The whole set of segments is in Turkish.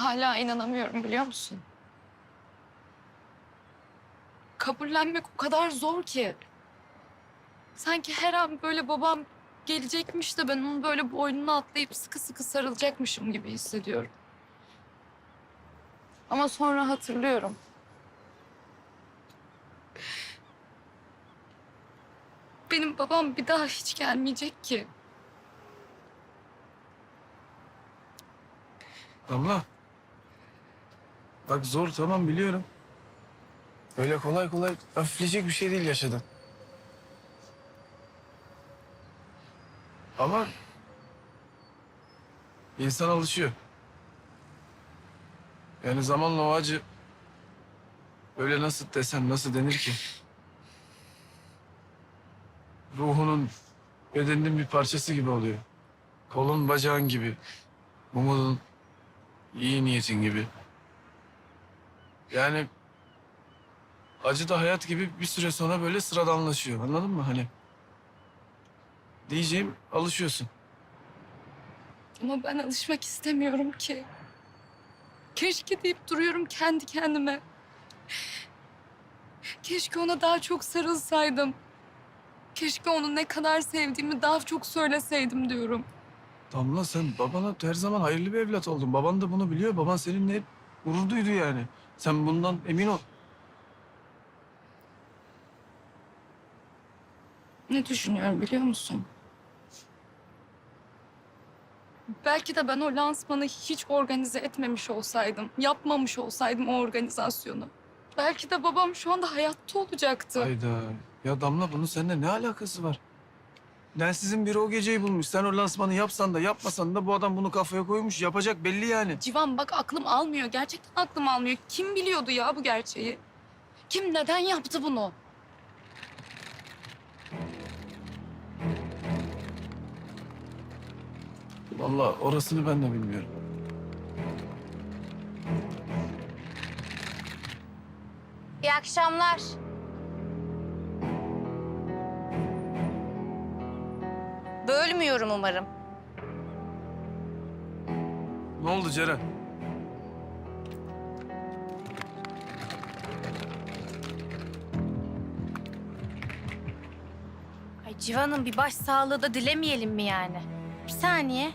Hala inanamıyorum biliyor musun? Kabullenmek o kadar zor ki. Sanki her an böyle babam gelecekmiş de ben onun böyle boynuna atlayıp sıkı sıkı sarılacakmışım gibi hissediyorum. Ama sonra hatırlıyorum. Benim babam bir daha hiç gelmeyecek ki. Damla. Bak zor tamam biliyorum. Öyle kolay kolay hafifleyecek bir şey değil yaşadın. Ama insan alışıyor. Yani zamanla o acı öyle nasıl desem nasıl denir ki? Ruhunun bedeninin bir parçası gibi oluyor. Kolun bacağın gibi. Umudun iyi niyetin gibi. Yani acı da hayat gibi bir süre sonra böyle sıradanlaşıyor. Anladın mı hani? Diyeceğim alışıyorsun. Ama ben alışmak istemiyorum ki. Keşke deyip duruyorum kendi kendime. Keşke ona daha çok sarılsaydım. Keşke onu ne kadar sevdiğimi daha çok söyleseydim diyorum. Damla sen babana her zaman hayırlı bir evlat oldun. Baban da bunu biliyor. Baban seninle hep gurur duydu yani. Sen bundan emin ol. Ne düşünüyorum biliyor musun? Belki de ben o lansmanı hiç organize etmemiş olsaydım, yapmamış olsaydım o organizasyonu. Belki de babam şu anda hayatta olacaktı. Hayda. Ya Damla bunun seninle ne alakası var? Densizin biri o geceyi bulmuş. Sen o lansmanı yapsan da yapmasan da bu adam bunu kafaya koymuş. Yapacak belli yani. Civan bak aklım almıyor. Gerçekten aklım almıyor. Kim biliyordu ya bu gerçeği? Kim neden yaptı bunu? Vallahi orasını ben de bilmiyorum. İyi akşamlar. Bölmüyorum umarım. Ne oldu Ceren? Ay Civan'ın bir baş sağlığı da dilemeyelim mi yani? Bir saniye.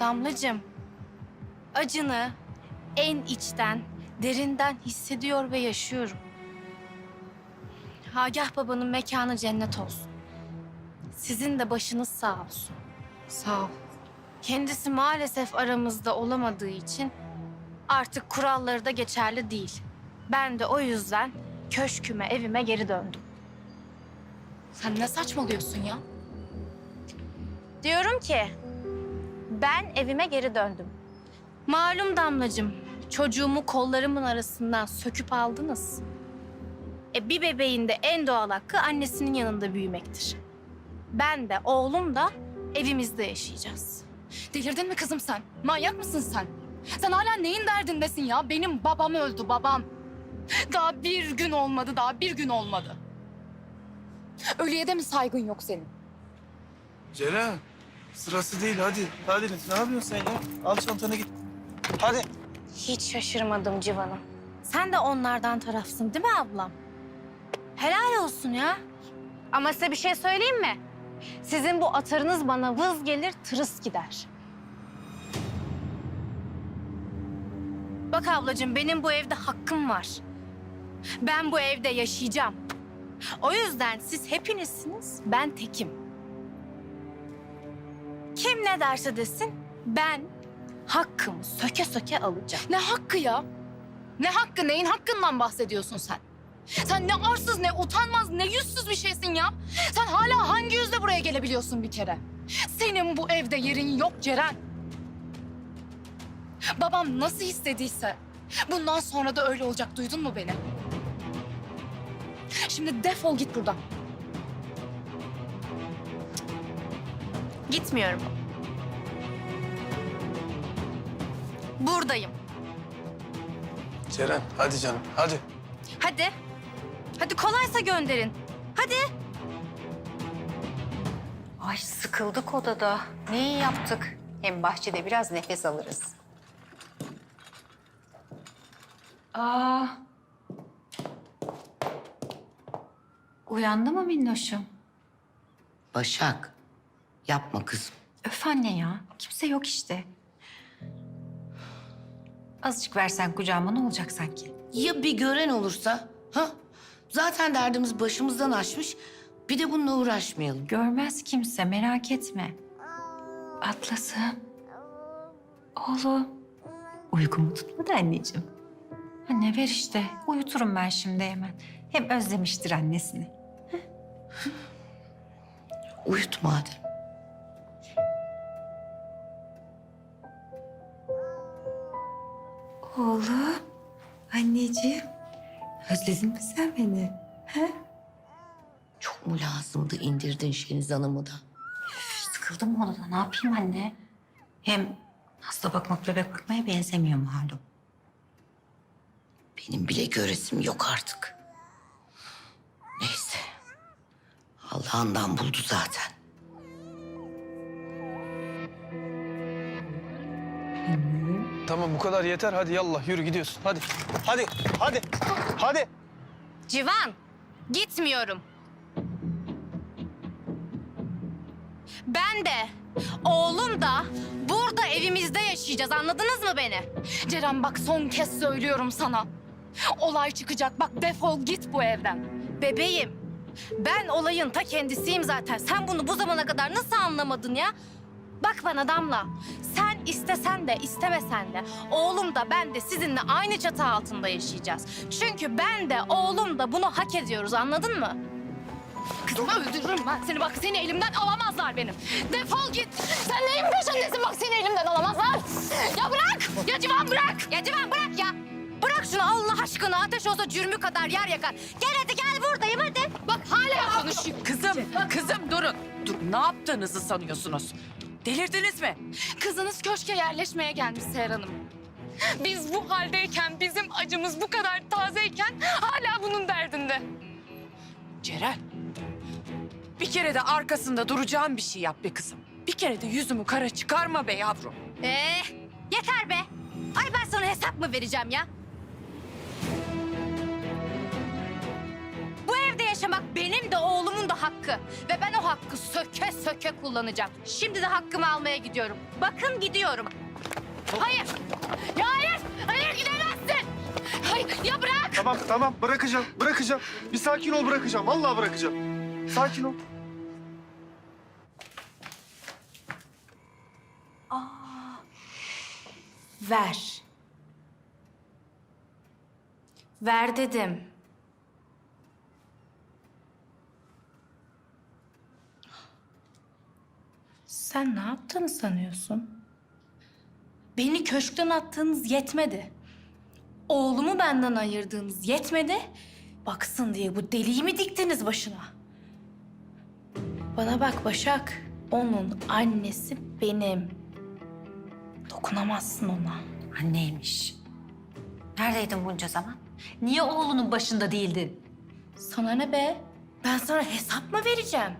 Damlacığım, acını en içten, derinden hissediyor ve yaşıyorum. Hagah babanın mekanı cennet olsun. Sizin de başınız sağ olsun. Sağ ol. Kendisi maalesef aramızda olamadığı için artık kuralları da geçerli değil. Ben de o yüzden köşküme, evime geri döndüm. Sen ne saçmalıyorsun ya? Diyorum ki ben evime geri döndüm. Malum damlacığım, çocuğumu kollarımın arasından söküp aldınız. E bir bebeğin de en doğal hakkı annesinin yanında büyümektir. Ben de oğlum da evimizde yaşayacağız. Delirdin mi kızım sen? Manyak mısın sen? Sen hala neyin derdindesin ya? Benim babam öldü babam. Daha bir gün olmadı, daha bir gün olmadı. Ölüye de mi saygın yok senin? Ceren sırası değil hadi. Hadi ne yapıyorsun sen ya? Al çantanı git. Hadi. Hiç şaşırmadım Civan'ım. Sen de onlardan tarafsın değil mi ablam? Helal olsun ya. Ama size bir şey söyleyeyim mi? Sizin bu atarınız bana vız gelir, tırıs gider. Bak ablacığım benim bu evde hakkım var. Ben bu evde yaşayacağım. O yüzden siz hepinizsiniz, ben tekim. Kim ne derse desin, ben hakkımı söke söke alacağım. Ne hakkı ya? Ne hakkı? Neyin hakkından bahsediyorsun sen? Sen ne arsız, ne utanmaz, ne yüzsüz bir şeysin ya. Sen hala hangi yüzle buraya gelebiliyorsun bir kere? Senin bu evde yerin yok Ceren. Babam nasıl istediyse bundan sonra da öyle olacak. Duydun mu beni? Şimdi defol git buradan. Gitmiyorum. Buradayım. Ceren hadi canım hadi. Hadi. Hadi kolaysa gönderin. Hadi. Ay sıkıldık odada. Ne iyi yaptık. Hem bahçede biraz nefes alırız. Aa. Uyandı mı minnoşum? Başak, yapma kızım. Öf anne ya. Kimse yok işte. Azıcık versen kucağıma ne olacak sanki? Ya bir gören olursa? Ha? Zaten derdimiz başımızdan aşmış. Bir de bununla uğraşmayalım. Görmez kimse merak etme. Atlas'ım. Oğlum. Uykumu tutmadı anneciğim. Anne ver işte. Uyuturum ben şimdi hemen. Hem özlemiştir annesini. Uyut madem. Oğlum. Anneciğim. Özledin mi sen beni? Çok mu lazımdı indirdin Şeniz Hanım'ı da? Sıkıldım ona da. Ne yapayım anne? Hem hasta bakmak bebek bakmaya benzemiyor malum. Benim bile göresim yok artık. Neyse. Allah'ından buldu zaten. Tamam bu kadar yeter. Hadi yallah yürü gidiyorsun. Hadi. Hadi. Hadi. Hadi. Civan, gitmiyorum. Ben de, oğlum da burada evimizde yaşayacağız. Anladınız mı beni? Ceren bak son kez söylüyorum sana. Olay çıkacak. Bak defol git bu evden. Bebeğim, ben olayın ta kendisiyim zaten. Sen bunu bu zamana kadar nasıl anlamadın ya? Bak bana Damla, sen istesen de istemesen de oğlum da ben de sizinle aynı çatı altında yaşayacağız. Çünkü ben de oğlum da bunu hak ediyoruz anladın mı? Kızım öldürürüm ben seni. Bak seni elimden alamazlar benim. Defol git. Sen neyin peşindesin? Bak seni elimden alamazlar. Ya bırak. Ya Civan bırak. Ya Civan bırak ya. Bırak şunu Allah aşkına ateş olsa cürmü kadar yer yakar. Gel hadi gel buradayım hadi. Bak hala konuşuyor. Kızım, kızım durun. Dur, ne yaptığınızı sanıyorsunuz? Delirdiniz mi? Kızınız köşke yerleşmeye gelmiş Seher Hanım. Biz bu haldeyken, bizim acımız bu kadar tazeyken hala bunun derdinde. Ceren, bir kere de arkasında duracağım bir şey yap be kızım. Bir kere de yüzümü kara çıkarma be yavrum. Ee, yeter be. Ay ben sana hesap mı vereceğim ya? Yaşamak benim de oğlumun da hakkı. Ve ben o hakkı söke söke kullanacağım. Şimdi de hakkımı almaya gidiyorum. Bakın gidiyorum. Hayır. Ya hayır. Hayır gidemezsin. Hayır. Ya bırak. Tamam tamam bırakacağım bırakacağım. Bir sakin ol bırakacağım vallahi bırakacağım. Sakin ol. Ver. Ver dedim. Sen ne yaptığını sanıyorsun? Beni köşkten attığınız yetmedi. Oğlumu benden ayırdığınız yetmedi. Baksın diye bu deliği mi diktiniz başına? Bana bak Başak. Onun annesi benim. Dokunamazsın ona. Anneymiş. Neredeydin bunca zaman? Niye oğlunun başında değildin? Sana ne be? Ben sana hesap mı vereceğim?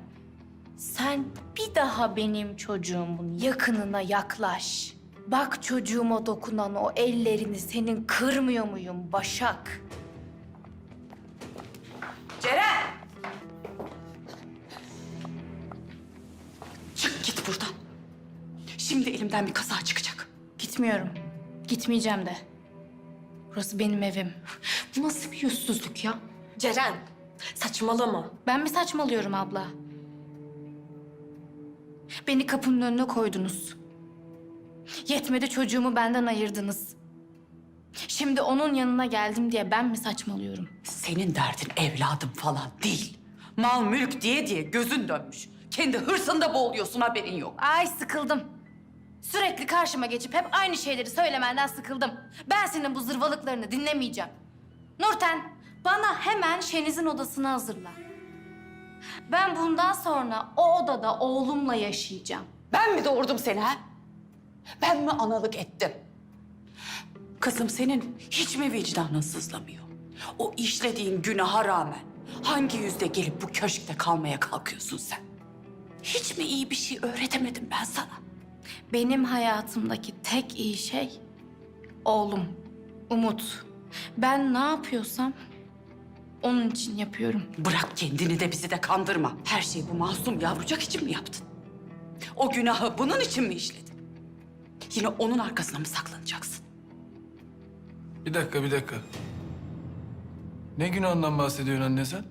Sen bir daha benim çocuğumun yakınına yaklaş. Bak çocuğuma dokunan o ellerini senin kırmıyor muyum Başak? Ceren! Çık git buradan. Şimdi elimden bir kaza çıkacak. Gitmiyorum. Gitmeyeceğim de. Burası benim evim. Bu nasıl bir yüzsüzlük ya? Ceren, saçmalama. Ben mi saçmalıyorum abla? Beni kapının önüne koydunuz. Yetmedi çocuğumu benden ayırdınız. Şimdi onun yanına geldim diye ben mi saçmalıyorum? Senin derdin evladım falan değil. Mal mülk diye diye gözün dönmüş. Kendi hırsında boğuluyorsun haberin yok. Ay sıkıldım. Sürekli karşıma geçip hep aynı şeyleri söylemenden sıkıldım. Ben senin bu zırvalıklarını dinlemeyeceğim. Nurten, bana hemen Şeniz'in odasını hazırla. Ben bundan sonra o odada oğlumla yaşayacağım. Ben mi doğurdum seni ha? Ben mi analık ettim? Kızım senin hiç mi vicdanın sızlamıyor? O işlediğin günaha rağmen hangi yüzde gelip bu köşkte kalmaya kalkıyorsun sen? Hiç mi iyi bir şey öğretemedim ben sana? Benim hayatımdaki tek iyi şey oğlum, Umut. Ben ne yapıyorsam onun için yapıyorum. Bırak kendini de bizi de kandırma. Her şeyi bu masum yavrucak için mi yaptın? O günahı bunun için mi işledin? Yine onun arkasına mı saklanacaksın? Bir dakika bir dakika. Ne günahından bahsediyorsun anne sen?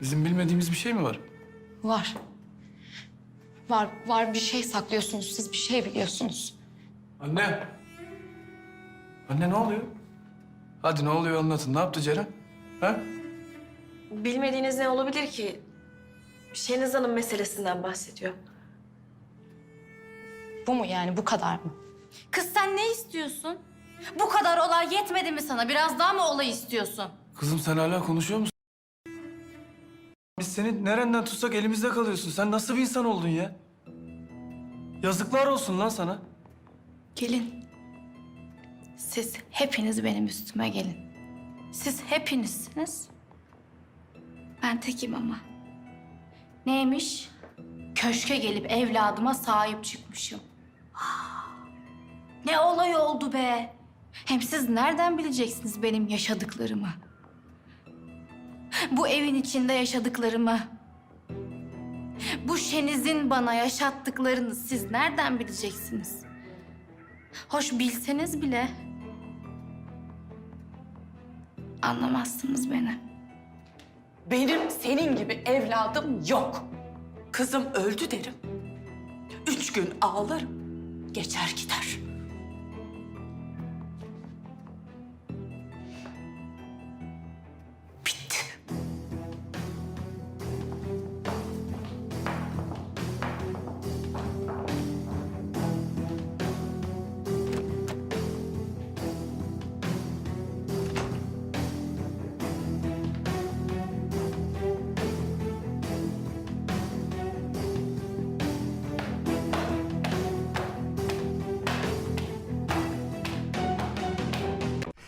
Bizim bilmediğimiz bir şey mi var? Var. Var, var bir şey saklıyorsunuz. Siz bir şey biliyorsunuz. Anne. Anne ne oluyor? Hadi ne oluyor anlatın. Ne yaptı Ceren? Ha? Bilmediğiniz ne olabilir ki? Şeniz Hanım meselesinden bahsediyor. Bu mu yani? Bu kadar mı? Kız sen ne istiyorsun? Bu kadar olay yetmedi mi sana? Biraz daha mı olay istiyorsun? Kızım sen hala konuşuyor musun? Biz seni nereden tutsak elimizde kalıyorsun. Sen nasıl bir insan oldun ya? Yazıklar olsun lan sana. Gelin. Siz hepiniz benim üstüme gelin. Siz hepinizsiniz. Ben tekim ama. Neymiş? Köşke gelip evladıma sahip çıkmışım. Ne olay oldu be. Hem siz nereden bileceksiniz benim yaşadıklarımı? Bu evin içinde yaşadıklarımı. Bu Şeniz'in bana yaşattıklarını siz nereden bileceksiniz? Hoş bilseniz bile anlamazsınız beni. Benim senin gibi evladım yok. Kızım öldü derim. Üç gün ağlarım. Geçer gider.